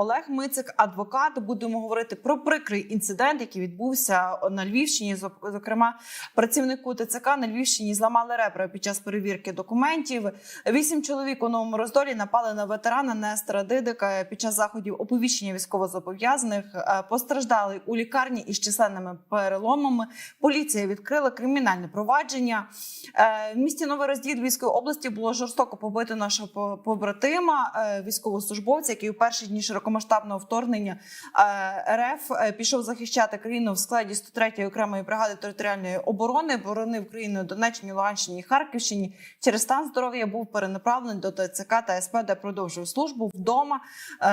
Олег Мицик, адвокат. Будемо говорити про прикрий інцидент, який відбувся на Львівщині. Зок- Зокрема, працівнику ТЦК на Львівщині зламали ребра під час перевірки документів. Вісім чоловік у новому роздолі напали на ветерана Нестора Дидика під час заходів оповіщення військовозобов'язаних. Е, Постраждали у лікарні із численними переломами. Поліція відкрила кримінальне провадження. Е, В місті Новий Розділ Львівської області було жорстоко побито нашого по- побратима, е, військовослужбовця, який у перші дні широкомасштабного вторгнення е, РФ е, пішов захищати країну в складі 103-ї окремої бригади територіальної оборони, боронив країну Донеччині, Луганщині Харківщині. Через стан здоров'я був перенаправлений до ТЦК та СП, де продовжив службу вдома е,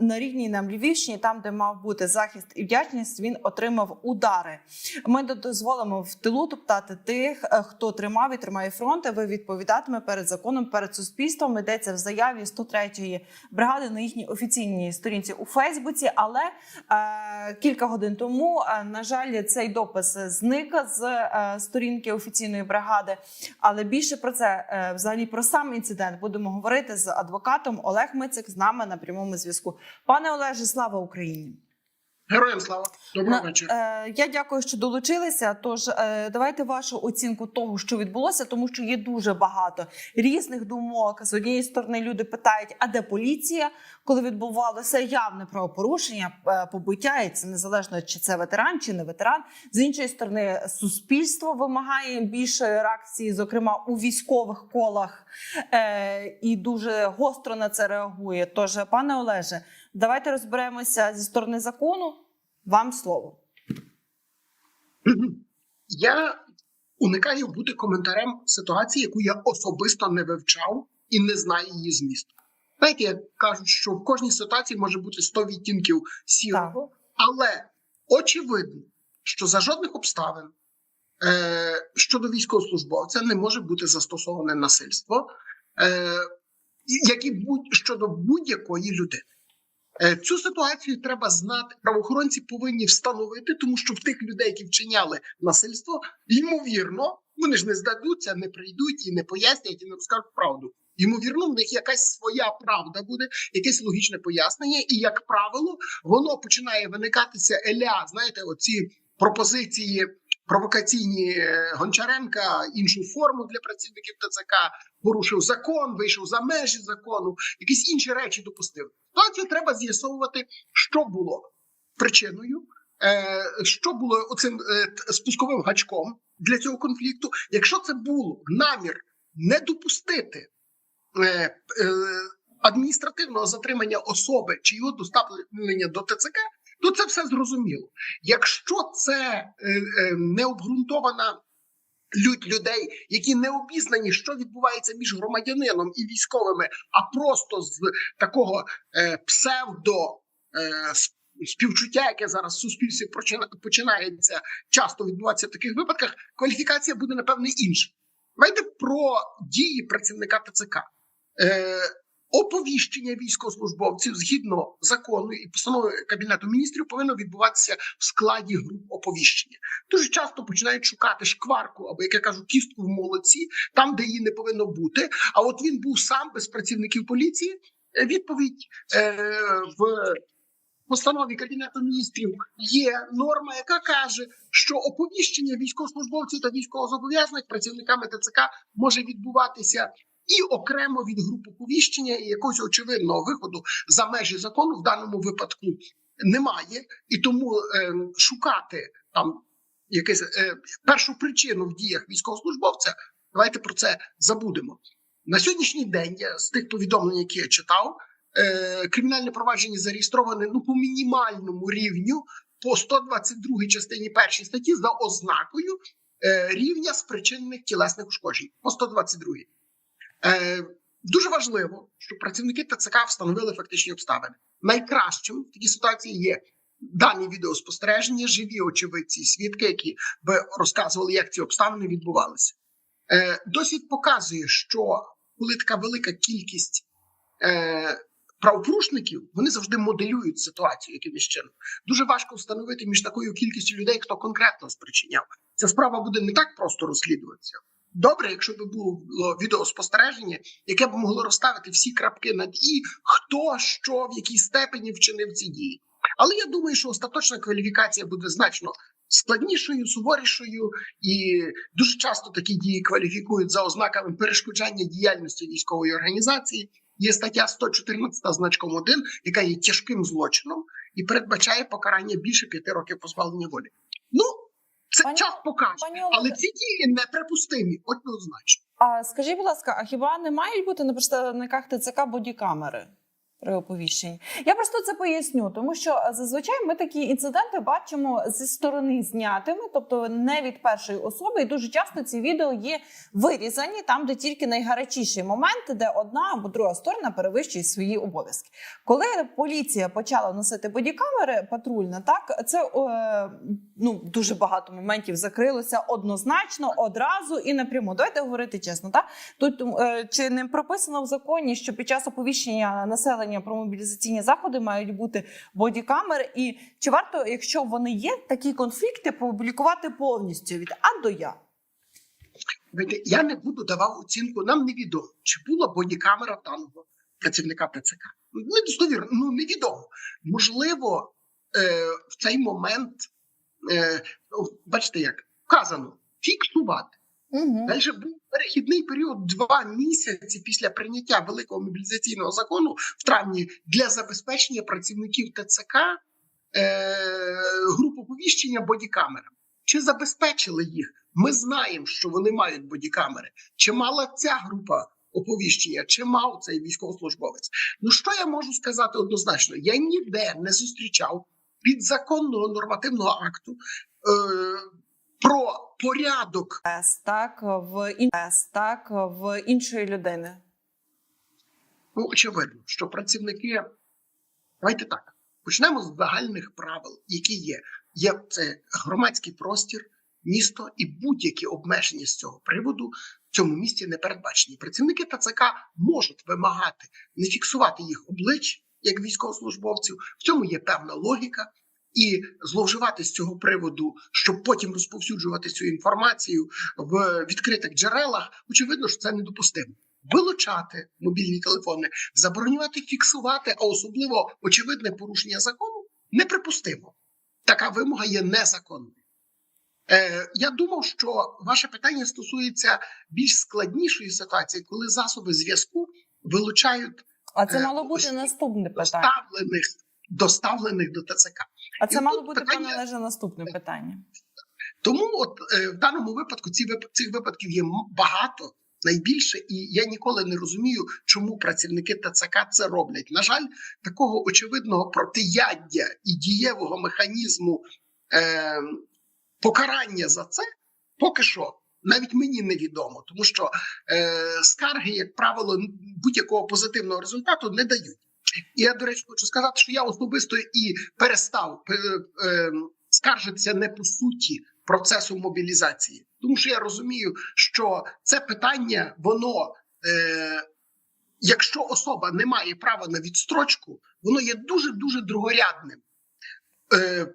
на рідній нам Львівщині, там де мав бути захист і вдячність, він отримав удари. Ми до- дозволимо в тилу топтати тих, хто тримав і тримає фронт. Ви відповідатиме перед законом, перед суспільством. Йдеться в заяві 103-ї бригади на їхній офіційній сторінці у Фейсбуці. Але е, кілька годин тому, е, на жаль, цей допис зник з е, сторінки офіційної бригади. Але більше про це, е, взагалі, про сам інцидент будемо говорити з адвокатом Олег Мицик з нами на прямому зв'язку. Пане Олеже, слава Україні! Героям слава доброго вечора. Е, я дякую, що долучилися. Тож е, давайте вашу оцінку того, що відбулося, тому що є дуже багато різних думок. З однієї сторони люди питають, а де поліція, коли відбувалося явне правопорушення, е, побиття, і це незалежно чи це ветеран, чи не ветеран. З іншої сторони, суспільство вимагає більшої реакції, зокрема у військових колах, і дуже гостро на це реагує. Тож, пане Олеже, давайте розберемося зі сторони закону. Вам слово. Я уникаю бути коментарем ситуації, яку я особисто не вивчав і не знаю її змісту. Знаєте, як кажуть, що в кожній ситуації може бути 100 відтінків сірого, але очевидно, що за жодних обставин е, щодо військовослужбовця не може бути застосоване насильство, е, як і будь щодо будь-якої людини. Е, Цю ситуацію треба знати. Правоохоронці повинні встановити, тому що в тих людей, які вчиняли насильство, ймовірно, вони ж не здадуться, не прийдуть і не пояснять, і не розкажуть правду. Ймовірно, в них якась своя правда буде, якесь логічне пояснення, і як правило, воно починає виникатися еля. Знаєте, оці пропозиції провокаційні е, Гончаренка, іншу форму для працівників ТЦК, порушив закон, вийшов за межі закону, якісь інші речі допустив. Ситуацію треба з'ясовувати, що було причиною, е, що було оцим е, спусковим гачком для цього конфлікту. Якщо це було намір не допустити адміністративного затримання особи чи його доставлення до ТЦК, то це все зрозуміло. Якщо це е, е, необґрунтована лють людей, які не обізнані, що відбувається між громадянином і військовими, а просто з такого е, псевдо е, співчуття, яке зараз в суспільстві починається часто відбуватися в таких випадках, кваліфікація буде напевне інша. Давайте про дії працівника ТЦК. Оповіщення військовослужбовців згідно закону і постанови кабінету міністрів повинно відбуватися в складі груп оповіщення. Дуже часто починають шукати шкварку або, як я кажу, кістку в молоці, там, де її не повинно бути. А от він був сам без працівників поліції. Е, Відповідь е, в постанові кабінету міністрів є норма, яка каже, що оповіщення військовослужбовців та військовозобов'язаних працівниками ТЦК може відбуватися. І окремо від груп оповіщення і якогось очевидного виходу за межі закону в даному випадку немає, і тому е, шукати там якесь е, першу причину в діях військовослужбовця. Давайте про це забудемо. На сьогоднішній день я з тих повідомлень, які я читав, е, кримінальне провадження зареєстроване ну по мінімальному рівню по 122 частині першій статті за ознакою е, рівня спричинених тілесних ушкоджень по 122. Е, дуже важливо, щоб працівники ТЦК встановили фактичні обставини. Найкращим в такій ситуації є дані відеоспостереження, живі очевидці, свідки, які би розказували, як ці обставини відбувалися. Е, досвід показує, що коли така велика кількість е, правопорушників, вони завжди моделюють ситуацію якимось чином. Дуже важко встановити між такою кількістю людей, хто конкретно спричиняв. Ця справа буде не так просто розслідуватися. Добре, якщо б було відеоспостереження, яке б могло розставити всі крапки над і, хто що в якій степені вчинив ці дії. Але я думаю, що остаточна кваліфікація буде значно складнішою, суворішою, і дуже часто такі дії кваліфікують за ознаками перешкоджання діяльності військової організації. Є стаття 114 значком 1, яка є тяжким злочином і передбачає покарання більше п'яти років позбавлення волі. Ну Пані- час покаже, пані але ці дії неприпустимі, однозначно. А скажіть, будь ласка, а хіба не мають бути на представниках ТЦК бодікамери оповіщенні? Я просто це поясню, тому що е, зазвичай ми такі інциденти бачимо зі сторони знятими, тобто не від першої особи, і дуже часто ці відео є вирізані там, де тільки найгарячіші моменти, де одна або друга сторона перевищує свої обов'язки. Коли поліція почала носити бодікамери патрульна, так це е, ну дуже багато моментів закрилося однозначно, одразу і напряму. Давайте говорити чесно. Так тут е, чи не прописано в законі, що під час оповіщення населення про мобілізаційні заходи мають бути бодікамери, і чи варто, якщо вони є, такі конфлікти публікувати повністю від А до Я? Я не буду давав оцінку. Нам невідомо, чи була бодікамера даного працівника ТЦК. Недостовірно, ну невідомо. Можливо, е, в цей момент, е, ну, бачите, як вказано, фіксувати. Угу. Далі був перехідний період два місяці після прийняття великого мобілізаційного закону в травні для забезпечення працівників ТЦК е, груп оповіщення бодікамерами. Чи забезпечили їх? Ми знаємо, що вони мають бодікамери. Чи мала ця група оповіщення, чи мав цей військовослужбовець? Ну що я можу сказати однозначно? Я ніде не зустрічав підзаконного нормативного акту е, про порядок так в ін... Так в іншої людини. Ну, очевидно, що працівники, давайте так, почнемо з загальних правил, які є. Є це громадський простір, місто і будь-які обмеження з цього приводу в цьому місті не передбачені. Працівники ТЦК можуть вимагати не фіксувати їх облич як військовослужбовців. В цьому є певна логіка. І зловживати з цього приводу, щоб потім розповсюджувати цю інформацію в відкритих джерелах, очевидно, що це недопустимо вилучати мобільні телефони, заборонювати фіксувати, а особливо очевидне порушення закону неприпустимо. Така вимога є незаконною. Е, я думав, що ваше питання стосується більш складнішої ситуації, коли засоби зв'язку вилучають А це Е, мало бути наступне питання. Доставлених, до ТЦК. А це І мало бути питання- пане Олеже, наступне питання. Тому, от е, в даному випадку, ці цих випадків є багато, найбільше, і я ніколи не розумію, чому працівники ТЦК це роблять. На жаль, такого очевидного протияддя і дієвого механізму е, покарання за це поки що. Навіть мені невідомо, тому що е, скарги, як правило, будь-якого позитивного результату не дають. І я, до речі, хочу сказати, що я особисто і перестав е, е, скаржитися не по суті процесу мобілізації, тому що я розумію, що це питання, воно, е, якщо особа не має права на відстрочку, воно є дуже дуже другорядним.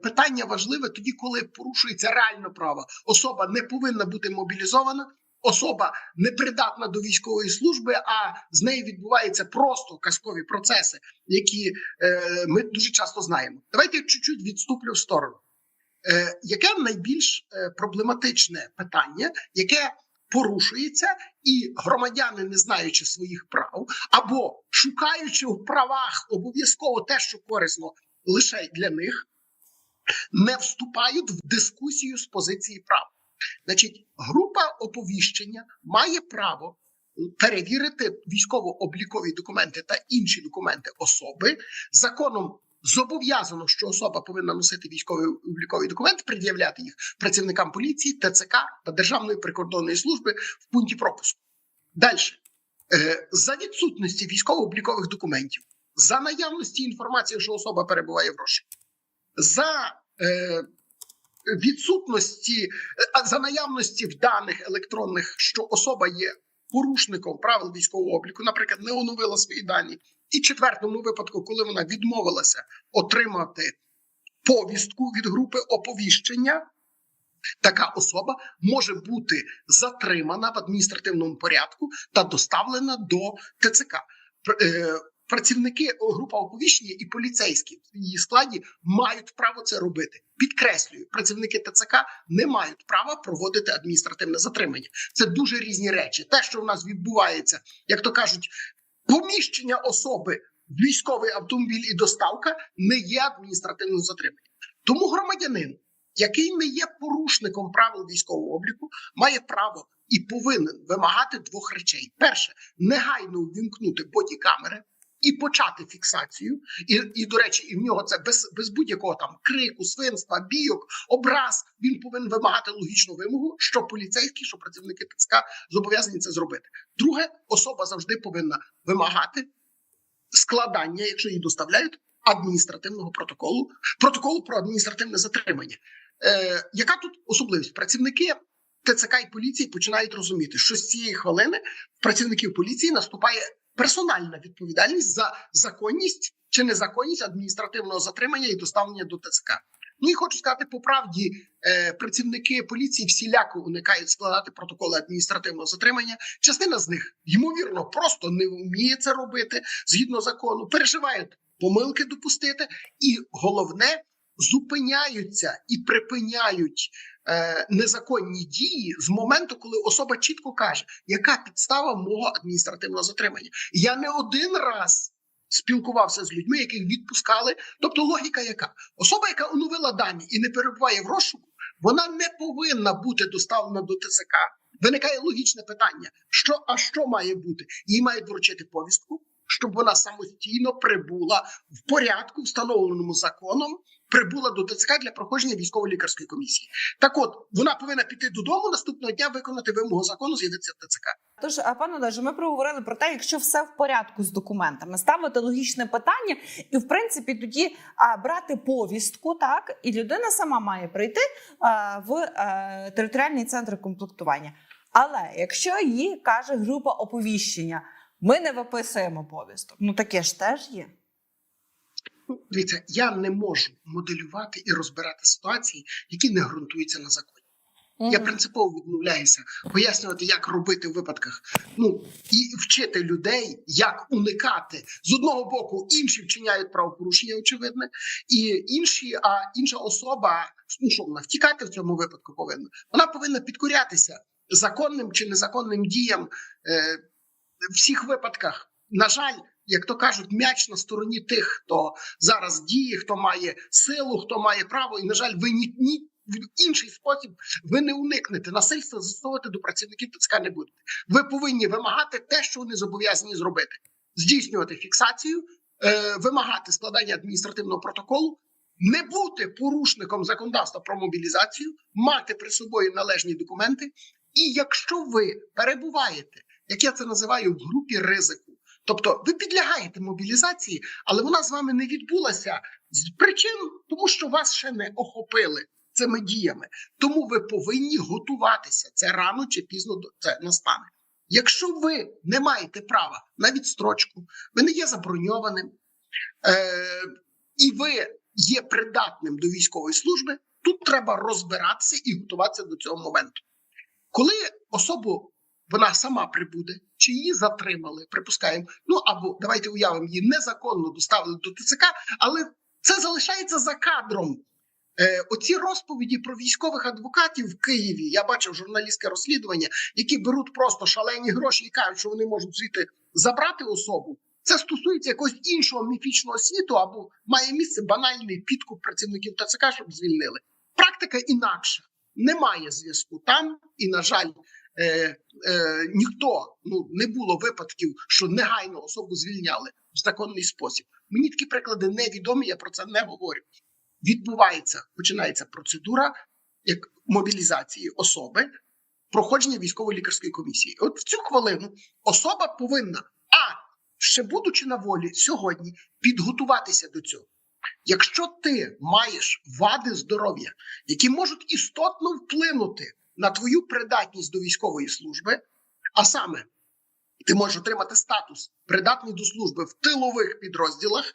Питання важливе тоді, коли порушується реально право. Особа не повинна бути мобілізована. Особа не придатна до військової служби, а з нею відбуваються просто казкові процеси, які е, ми дуже часто знаємо. Давайте чуть-чуть відступлю в сторону. Е, яке найбільш е, проблематичне питання, яке порушується, і громадяни, не знаючи своїх прав, або шукаючи в правах обов'язково те, що корисно лише для них, не вступають в дискусію з позиції прав. Значить, група оповіщення має право перевірити військово-облікові документи та інші документи особи. Законом зобов'язано, що особа повинна носити військові облікові документи, пред'являти їх працівникам поліції, ТЦК та Державної прикордонної служби в пункті пропуску. Далі, за відсутності військово-облікових документів, за наявності інформації, що особа перебуває в розшуку, за е, відсутності за наявності в даних електронних, що особа є порушником правил військового обліку, наприклад, не оновила свої дані, і четвертому випадку, коли вона відмовилася отримати повістку від групи оповіщення, така особа може бути затримана в адміністративному порядку та доставлена до ТЦК. Пр- е, Працівники о, група оповіщення і поліцейські в її складі мають право це робити. Підкреслюю, працівники ТЦК не мають права проводити адміністративне затримання. Це дуже різні речі. Те, що в нас відбувається, як то кажуть, поміщення особи в військовий автомобіль і доставка не є адміністративним затриманням. Тому громадянин, який не є порушником правил військового обліку, має право і повинен вимагати двох речей: перше, негайно ввімкнути бодікамери. І почати фіксацію, і, і до речі, і в нього це без, без будь-якого там крику, свинства, бійок, образ. Він повинен вимагати логічну вимогу, що поліцейські, що працівники ТЦК зобов'язані це зробити. Друге, особа завжди повинна вимагати складання, якщо її доставляють, адміністративного протоколу, протоколу про адміністративне затримання. Е, яка тут особливість? Працівники ТЦК і поліції починають розуміти, що з цієї хвилини працівників поліції наступає персональна відповідальність за законність чи незаконність адміністративного затримання і доставлення до ТЦК. Ну і хочу сказати по правді, е, працівники поліції всіляко уникають складати протоколи адміністративного затримання. Частина з них ймовірно просто не вміє це робити згідно закону, переживають помилки допустити, і головне зупиняються і припиняють незаконні дії з моменту, коли особа чітко каже, яка підстава мого адміністративного затримання. Я не один раз спілкувався з людьми, яких відпускали. Тобто, логіка яка особа, яка оновила дані і не перебуває в розшуку, вона не повинна бути доставлена до ТЦК. Виникає логічне питання: що а що має бути? Їй мають вручити повістку, щоб вона самостійно прибула в порядку, встановленому законом, прибула до ТЦК для проходження військово-лікарської комісії. Так, от вона повинна піти додому наступного дня, виконати вимогу закону, з'явитися в ТЦК. Тож, пане Олеже, ми проговорили про те, якщо все в порядку з документами, ставити логічне питання, і в принципі тоді а, брати повістку, так і людина сама має прийти а, в а, територіальний центр комплектування. Але якщо їй каже група оповіщення, ми не виписуємо повісток. Ну таке ж теж є. Ну, дивіться, я не можу моделювати і розбирати ситуації, які не ґрунтуються на законі. Я принципово відмовляюся пояснювати, як робити в випадках. Ну і вчити людей, як уникати з одного боку, інші вчиняють правопорушення, очевидне, і інші, а інша особа, ну що вона втікати в цьому випадку повинна. Вона повинна підкорятися законним чи незаконним діям е, всіх випадках. На жаль, як то кажуть, м'яч на стороні тих, хто зараз діє, хто має силу, хто має право, і на жаль, ви ні, ні в інший спосіб ви не уникнете насильства застосовувати до працівників ТЦК не будете. Ви повинні вимагати те, що вони зобов'язані зробити: здійснювати фіксацію, е, вимагати складання адміністративного протоколу, не бути порушником законодавства про мобілізацію, мати при собою належні документи. І якщо ви перебуваєте, як я це називаю, в групі ризику, тобто ви підлягаєте мобілізації, але вона з вами не відбулася з причин, тому що вас ще не охопили цими діями. Тому ви повинні готуватися. Це рано чи пізно це настане. Якщо ви не маєте права на відстрочку, ви не є заброньованим, е, і ви є придатним до військової служби, тут треба розбиратися і готуватися до цього моменту. Коли особу вона сама прибуде, чи її затримали, припускаємо, ну або давайте уявимо, її незаконно доставили до ТЦК, але це залишається за кадром. Е, оці розповіді про військових адвокатів в Києві, я бачив журналістське розслідування, які беруть просто шалені гроші і кажуть, що вони можуть звідти забрати особу. Це стосується якогось іншого міфічного світу, або має місце банальний підкуп працівників ТЦК, щоб звільнили. Практика інакша. Немає зв'язку там, і, на жаль, е, е, ніхто ну не було випадків, що негайно особу звільняли в законний спосіб. Мені такі приклади невідомі, я про це не говорю відбувається, починається процедура як мобілізації особи, проходження військово-лікарської комісії. От в цю хвилину особа повинна, а ще будучи на волі сьогодні, підготуватися до цього. Якщо ти маєш вади здоров'я, які можуть істотно вплинути на твою придатність до військової служби, а саме ти можеш отримати статус придатний до служби в тилових підрозділах,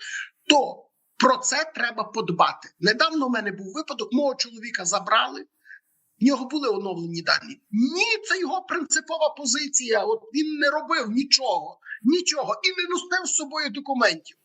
то про це треба подбати. Недавно в мене був випадок, мого чоловіка забрали В нього були оновлені дані. Ні, це його принципова позиція. От він не робив нічого, нічого і не носив з собою документів.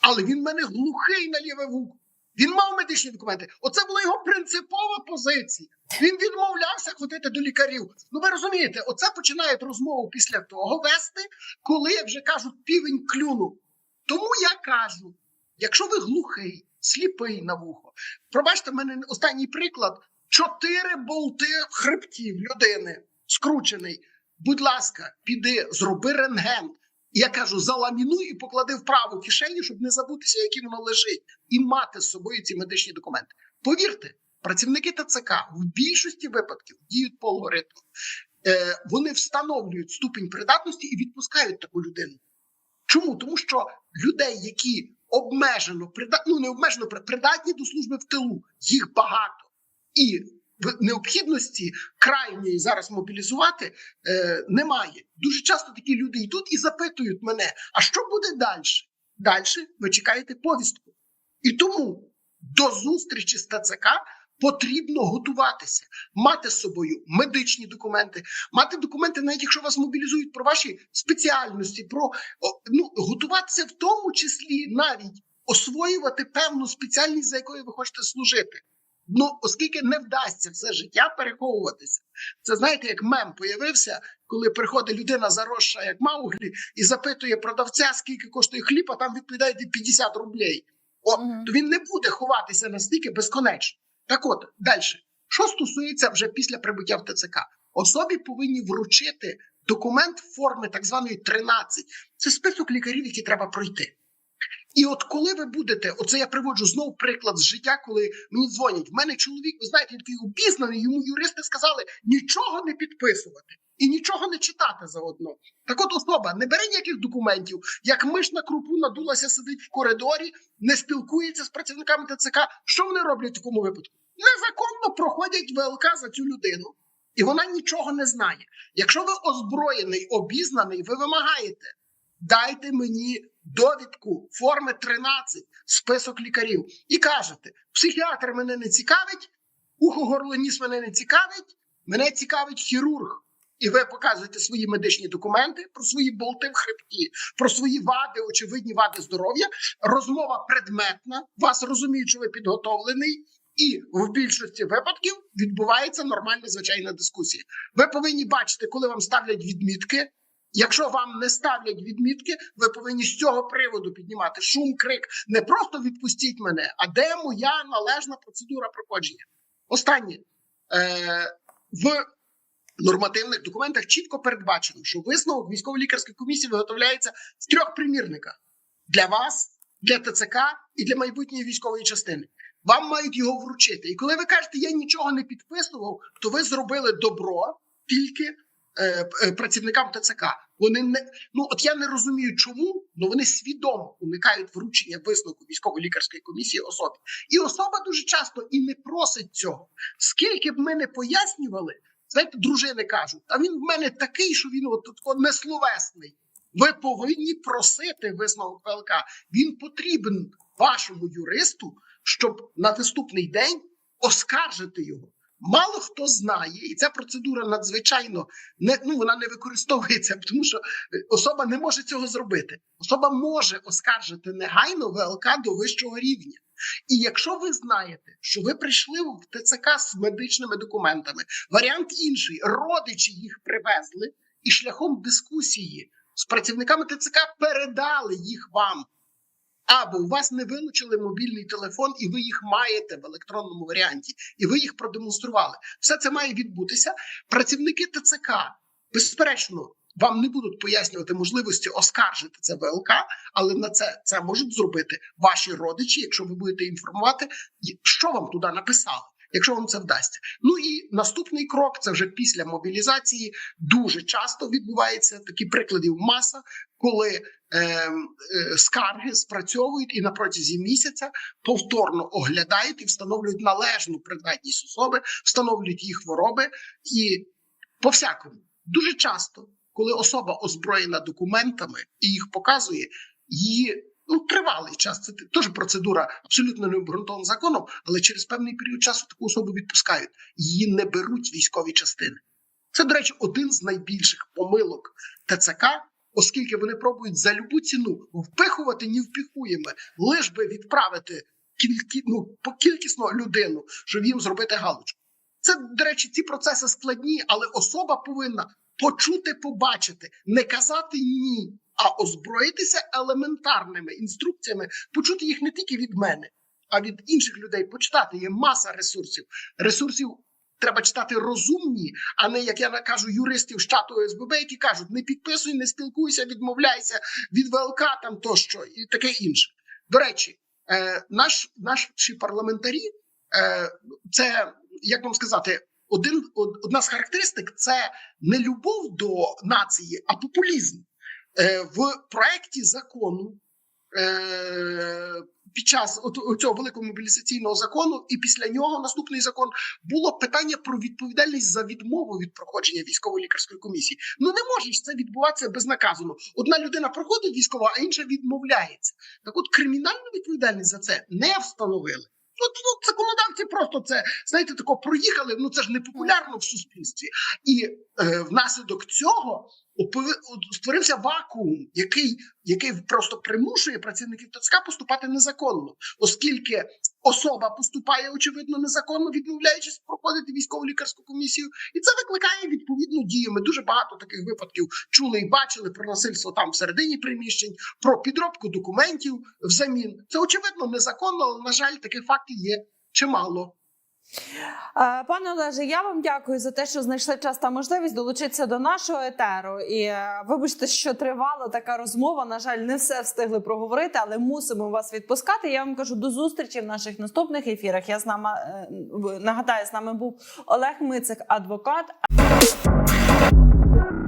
Але він в мене глухий на ліве вухо. Він мав медичні документи. Оце була його принципова позиція. Він відмовлявся ходити до лікарів. Ну ви розумієте, оце починають розмову після того вести, коли, як вже кажуть, півень клюнув. Тому я кажу: якщо ви глухий, сліпий на вухо, пробачте в мене останній приклад: чотири болти в хребті в людини скручений. Будь ласка, піди, зроби рентген. Я кажу, заламінуй і поклади в праву кишеню, щоб не забутися, яке воно лежить, і мати з собою ці медичні документи. Повірте, працівники ТЦК в більшості випадків діють по алгоритму. Е, вони встановлюють ступінь придатності і відпускають таку людину. Чому? Тому що людей, які обмежено прида... ну, не обмежено при- придатні до служби в тилу, їх багато. І необхідності крайньої зараз мобілізувати е, немає. Дуже часто такі люди йдуть і запитують мене: а що буде далі? Далі ви чекаєте повістку. І тому до зустрічі з ТЦК потрібно готуватися, мати з собою медичні документи, мати документи, навіть якщо вас мобілізують про ваші спеціальності, про ну, готуватися в тому числі навіть освоювати певну спеціальність, за якою ви хочете служити. Ну, оскільки не вдасться все життя переховуватися, це знаєте, як мем появився, коли приходить людина заросша, як Мауглі, і запитує продавця, скільки коштує хліб, а там відповідає 50 рублей. Мгм. то він не буде ховатися настільки безконечно. Так от, далі. Що стосується вже після прибуття в ТЦК, особі повинні вручити документ форми так званої 13. Це список лікарів, які треба пройти. І от коли ви будете, оце я приводжу знову приклад з життя, коли мені дзвонять. В мене чоловік, ви знаєте, такий обізнаний, йому юристи сказали нічого не підписувати і нічого не читати заодно. Так от особа не бере ніяких документів, як миш на крупу надулася, сидить в коридорі, не спілкується з працівниками ТЦК. Що вони роблять в такому випадку? Незаконно проходять ВЛК за цю людину, і вона нічого не знає. Якщо ви озброєний, обізнаний, ви вимагаєте, дайте мені довідку форми 13, список лікарів, і кажете: психіатр мене не цікавить, ухо горло ніс мене не цікавить, мене цікавить хірург. І ви показуєте свої медичні документи про свої болти в хребті, про свої вади, очевидні вади здоров'я. Розмова предметна, вас розуміють, що ви підготовлений, і в більшості випадків відбувається нормальна звичайна дискусія. Ви повинні бачити, коли вам ставлять відмітки. Якщо вам не ставлять відмітки, ви повинні з цього приводу піднімати шум, крик. Не просто відпустіть мене, а де моя належна процедура проходження? Останнє е, в нормативних документах чітко передбачено, що висновок військово-лікарської комісії виготовляється в трьох примірниках для вас, для ТЦК і для майбутньої військової частини. Вам мають його вручити. І коли ви кажете, я нічого не підписував, то ви зробили добро тільки працівникам ТЦК. Вони не ну от я не розумію, чому але вони свідомо уникають вручення висновку військово-лікарської комісії особі. І особа дуже часто і не просить цього. Скільки б ми не пояснювали, знаєте, дружини кажуть, а він в мене такий, що він от, от, несловесний. Ви повинні просити висновок ВЛК. Він потрібен вашому юристу, щоб на наступний день оскаржити його. Мало хто знає, і ця процедура надзвичайно не ну вона не використовується, тому що е, особа не може цього зробити. Особа може оскаржити негайно ВЛК до вищого рівня. І якщо ви знаєте, що ви прийшли в ТЦК з медичними документами, варіант інший, родичі їх привезли і шляхом дискусії з працівниками ТЦК передали їх вам. Або у вас не вилучили мобільний телефон, і ви їх маєте в електронному варіанті, і ви їх продемонстрували. Все це має відбутися. Працівники ТЦК, безперечно, вам не будуть пояснювати можливості оскаржити це ВЛК, але на це це можуть зробити ваші родичі, якщо ви будете інформувати, що вам туди написали. Якщо вам це вдасться, ну і наступний крок це вже після мобілізації. Дуже часто відбувається такі прикладів маса, коли е, е, скарги спрацьовують і на протязі місяця повторно оглядають і встановлюють належну придатність особи, встановлюють їх хвороби і по всякому дуже часто, коли особа озброєна документами і їх показує, її Ну, тривалий час. Це теж процедура абсолютно не обґрунтована законом, але через певний період часу таку особу відпускають. Її не беруть військові частини. Це, до речі, один з найбільших помилок ТЦК, оскільки вони пробують за любу ціну впихувати не впіхуємо, лиш би відправити кількі, ну, кількісно людину, щоб їм зробити галочку. Це, до речі, ці процеси складні, але особа повинна почути, побачити, не казати ні, а озброїтися елементарними інструкціями, почути їх не тільки від мене, а від інших людей. Почитати є маса ресурсів. Ресурсів треба читати розумні, а не як я кажу, юристів з чату СББ, які кажуть: не підписуй, не спілкуйся, відмовляйся від ВЛК там тощо і таке інше. До речі, е, наш, наші парламентарі, е, це як вам сказати, один одна з характеристик це не любов до нації, а популізм. Е, в проекті закону е, під час цього великого мобілізаційного закону, і після нього наступний закон було питання про відповідальність за відмову від проходження військово-лікарської комісії. Ну не може ж це відбуватися безнаказано. Одна людина проходить військово, а інша відмовляється. Так, от кримінальну відповідальність за це не встановили. Ну, ну законодавці просто це знаєте, тако проїхали. Ну це ж не популярно в суспільстві, і е, внаслідок цього створився вакуум, який, який просто примушує працівників ТЦК поступати незаконно, оскільки особа поступає очевидно незаконно, відмовляючись проходити військово лікарську комісію, і це викликає відповідну дію. Ми дуже багато таких випадків чули і бачили про насильство там всередині приміщень, про підробку документів взамін. Це очевидно незаконно, але на жаль, таких фактів є чимало. Е, Пане Олеже, я вам дякую за те, що знайшли час та можливість долучитися до нашого етеру. І е, вибачте, що тривала така розмова. На жаль, не все встигли проговорити, але мусимо вас відпускати. Я вам кажу до зустрічі в наших наступних ефірах. Я з нами е, нагадаю, з нами був Олег Мицик, адвокат.